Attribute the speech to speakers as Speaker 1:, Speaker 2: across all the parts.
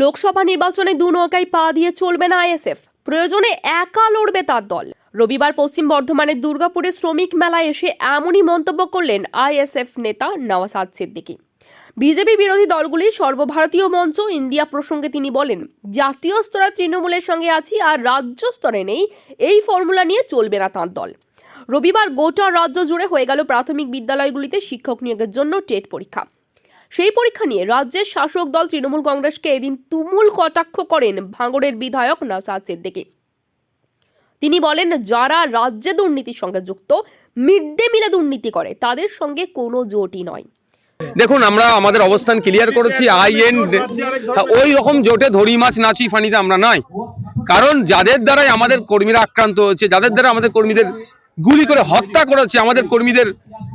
Speaker 1: লোকসভা নির্বাচনে দু নৌকায় পা দিয়ে চলবে না আইএসএফ। প্রয়োজনে একা লড়বে তার দল। রবিবার পশ্চিম বর্ধমানের দুর্গাপুরে শ্রমিক মেলায় এসে এমনই মন্তব্য করলেন আইএসএফ নেতা নওয়াসাদ সিদ্দিকী। বিজেপি বিরোধী দলগুলির সর্বভারতীয় মঞ্চ ইন্ডিয়া প্রসঙ্গে তিনি বলেন, জাতীয় স্তরে তৃণমূলের সঙ্গে আছি আর রাজ্য স্তরে নেই, এই ফর্মুলা নিয়ে চলবে না তাঁর দল। রবিবার গোটা রাজ্য জুড়ে হয়ে গেল প্রাথমিক বিদ্যালয়গুলিতে শিক্ষক নিয়োগের জন্য টেট পরীক্ষা। সেই পরীক্ষা নিয়ে রাজ্যের শাসক দল তৃণমূল কংগ্রেসকে এদিন তুমুল কটাক্ষ করেন ভাঙড়ের বিধায়ক নওসাদ সিদ্দিকী। তিনি বলেন, যারা রাজ্যে দুর্নীতির সঙ্গে যুক্ত মিড ডে মিলে দুর্নীতি করে, তাদের সঙ্গে কোনো জোটই নয়।
Speaker 2: দেখুন, আমরা আমাদের অবস্থান ক্লিয়ার করেছি আই এন ওই রকম জোটে ধরি মাছ, নাচি, ফানিতে আমরা নাই কারণ যাদের দ্বারাই আমাদের কর্মীরা আক্রান্ত হয়েছে, যাদের দ্বারা আমাদের কর্মীদের গুলি করে হত্যা করেছে, আমাদের কর্মীদের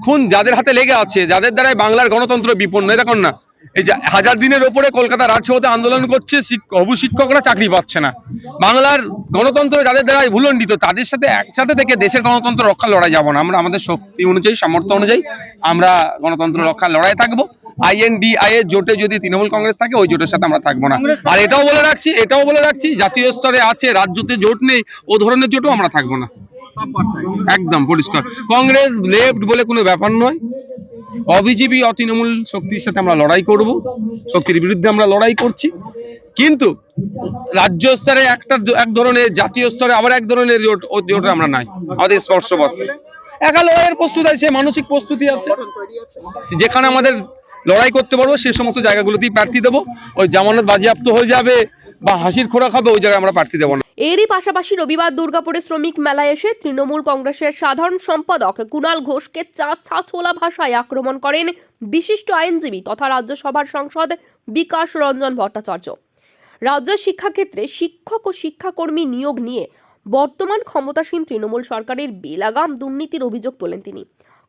Speaker 2: খুন যাদের হাতে লেগে আছে, যাদের দ্বারাই বাংলার গণতন্ত্র বিপন্ন দেখুন না, এই যে হাজার দিনের ওপরে কলকাতা রাজসভাতে আন্দোলন করছে হবু শিক্ষকরা চাকরি পাচ্ছে না। বাংলার গণতন্ত্র যাদের দ্বারা ভুলণ্ডিত, তাদের সাথে একসাথে থেকে দেশের গণতন্ত্র রক্ষা লড়াই যাব না। আমরা আমাদের শক্তি অনুযায়ী, সামর্থ্য অনুযায়ী আমরা গণতন্ত্র রক্ষা লড়াই থাকব। আইএনডিআই এর জোটে যদি তৃণমূল কংগ্রেস থাকে, ওই জোটের সাথে আমরা থাকব না। আর এটাও বলে রাখছি, এটাও বলে রাখছি, জাতীয় স্তরে আছে, রাজ্যতে জোট নেই, ও ধরনের জোটও আমরা থাকব না। একদম পরিষ্কার। কংগ্রেস লেফট বলে কোনো ব্যাপার নয়। অবিজেপি অতৃণমূল শক্তির সাথে আমরা লড়াই করব। শক্তির বিরুদ্ধে আমরা লড়াই করছি। কিন্তু রাজ্য স্তরে একটা এক ধরনের, জাতীয় স্তরে আবার এক ধরনের জোট জোটে আমরা নাই। আমাদের স্পর্শবস্ত একা লড়াইয়ের প্রস্তুত আছে, মানসিক প্রস্তুতি আছে। যেখানে আমাদের লড়াই করতে পারব, সে সমস্ত জায়গাগুলোতেই প্রার্থী দেবো। ওই জামানত বাজেয়াপ্ত হয়ে যাবে বা হাসির খোরাক হবে, ওই জায়গায় আমরা প্রার্থী দেবো না।
Speaker 1: এরই পাশাপাশি রবিবার দুর্গাপুরে শ্রমিক মেলায় এসে তৃণমূল কংগ্রেসের সাধারণ সম্পাদক কুণাল ঘোষকে চা ছাছোলা ভাষায় আক্রমণ করেন বিশিষ্ট আইনজীবী তথা রাজ্যসভার সাংসদ বিকাশ রঞ্জন ভট্টাচার্য। রাজ্যের শিক্ষাক্ষেত্রে শিক্ষক ও শিক্ষাকর্মী নিয়োগ নিয়ে বর্তমান ক্ষমতাসীন তৃণমূল সরকারের বেলাগাম দুর্নীতির অভিযোগ তোলেন তিনি।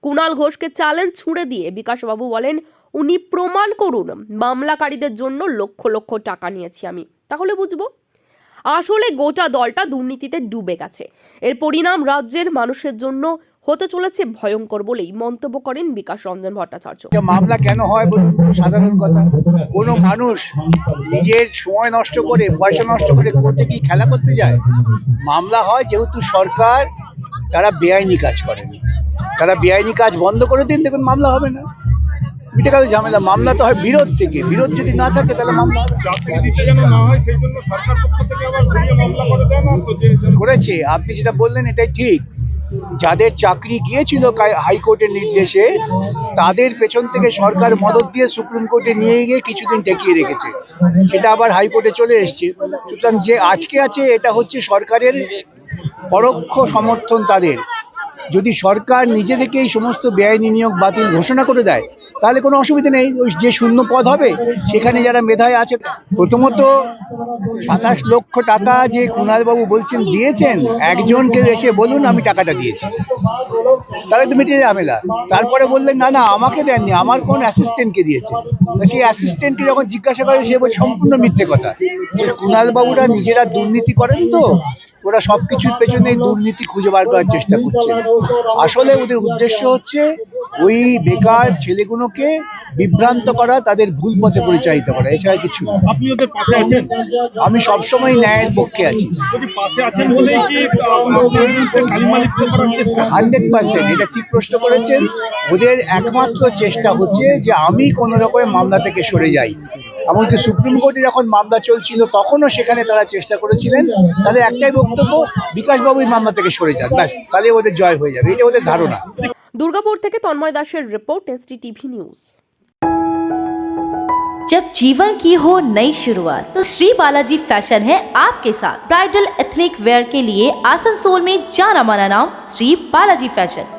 Speaker 1: কুণাল ঘোষকে চ্যালেঞ্জ ছুড়ে দিয়ে বিকাশবাবু বলেন, উনি প্রমাণ করুন, মামলাকারীদের জন্য লক্ষ লক্ষ টাকা নিয়েছি আমি। তাহলে বুঝব আসলে গোটা দলটা দুর্নীতিতে ডুবে গেছে। এর পরিণাম রাজ্যের মানুষের জন্য হতে চলেছে ভয়ঙ্কর বলেই মন্তব্য করেন বিকাশ রঞ্জন ভট্টাচার্য।
Speaker 3: মামলা কেন হয় বলুন, সাধারণ কথা। কোনো মানুষ নিজের সময় নষ্ট করে, পয়সা নষ্ট করে কোর্টে কি খেলা করতে যায়? মামলা হয় যেহেতু সরকার, তারা বেআইনি কাজ করেন। তারা বেআইনি কাজ বন্ধ করে দিন, দেখুন মামলা হবে না। গেল ঝামেলা মামলা তো হয় বিরোধ থেকে। বিরোধ যদি না থাকে তাহলে মামলা করেছে। আপনি যেটা বললেন এটাই ঠিক। যাদের চাকরি গিয়েছিল হাইকোর্টের নির্দেশে তাদের পেছন থেকে সরকার মদত দিয়ে সুপ্রিম কোর্টে নিয়ে গিয়ে কিছুদিন ঠেকিয়ে রেখেছে। সেটা আবার হাইকোর্টে চলে এসছে। সুতরাং যে আটকে আছে এটা হচ্ছে সরকারের পরোক্ষ সমর্থন তাদের। যদি সরকার নিজে থেকে এই সমস্ত বেআইনি নিয়োগ বাতিল ঘোষণা করে দেয় তাহলে কোনো অসুবিধা নেই। ওই যে শূন্য পদ হবে, সেখানে যারা মেধায় আছে, প্রথমত সাতাশ লক্ষ টাকা যে কুণালবাবু বলছেন, দিয়েছেন, একজনকে এসে বলুন, আমি টাকাটা দিয়েছি। তাহলে তো মিটিয়ে ঝামেলা। তারপরে বললেন, না না, আমাকে দেননি, আমার কোন অ্যাসিস্ট্যান্টকে দিয়েছে সেই অ্যাসিস্ট্যান্টকে যখন জিজ্ঞাসা করে, সে সম্পূর্ণ মিথ্যে কথা। কুণালবাবুরা নিজেরা দুর্নীতি করেন তো, ওরা সব কিছুর পেছনে দুর্নীতি খুঁজে বার করার চেষ্টা করছে। আসলে ওদের উদ্দেশ্য হচ্ছে ওই বেকার ছেলেগুলোকে বিভ্রান্ত করা তাদের ভুল পথে পরিচালিত করা এছাড়া কিছু না।
Speaker 4: আপনি ওদের পাশে আছেন?
Speaker 3: আমি সবসময় ন্যায়ের পক্ষে আছি। হান্ড্রেড পার্সেন্ট এটা ঠিক প্রশ্ন করেছেন। ওদের একমাত্র চেষ্টা হচ্ছে যে আমি কোনো রকমের মামলা থেকে সরে যাই। এমনকি সুপ্রিম কোর্টে যখন মামলা চলছিল তখনও সেখানে তারা চেষ্টা করেছিলেন। তাদের একটাই বক্তব্য বিকাশবাবু এই মামলা থেকে সরে যান ব্যাস তাহলে ওদের জয় হয়ে যাবে। এটা ওদের ধারণা।
Speaker 1: দুর্গাপুর থেকে তন্ময় দাসের রিপোর্ট এসটি টিভি নিউজ
Speaker 5: जब जीवन की हो नई शुरुआत तो श्री बालाजी फैशन है आपके साथ ब्राइडल एथनिक वेयर के लिए आसनसोल में जाना माना नाम श्री बालाजी फैशन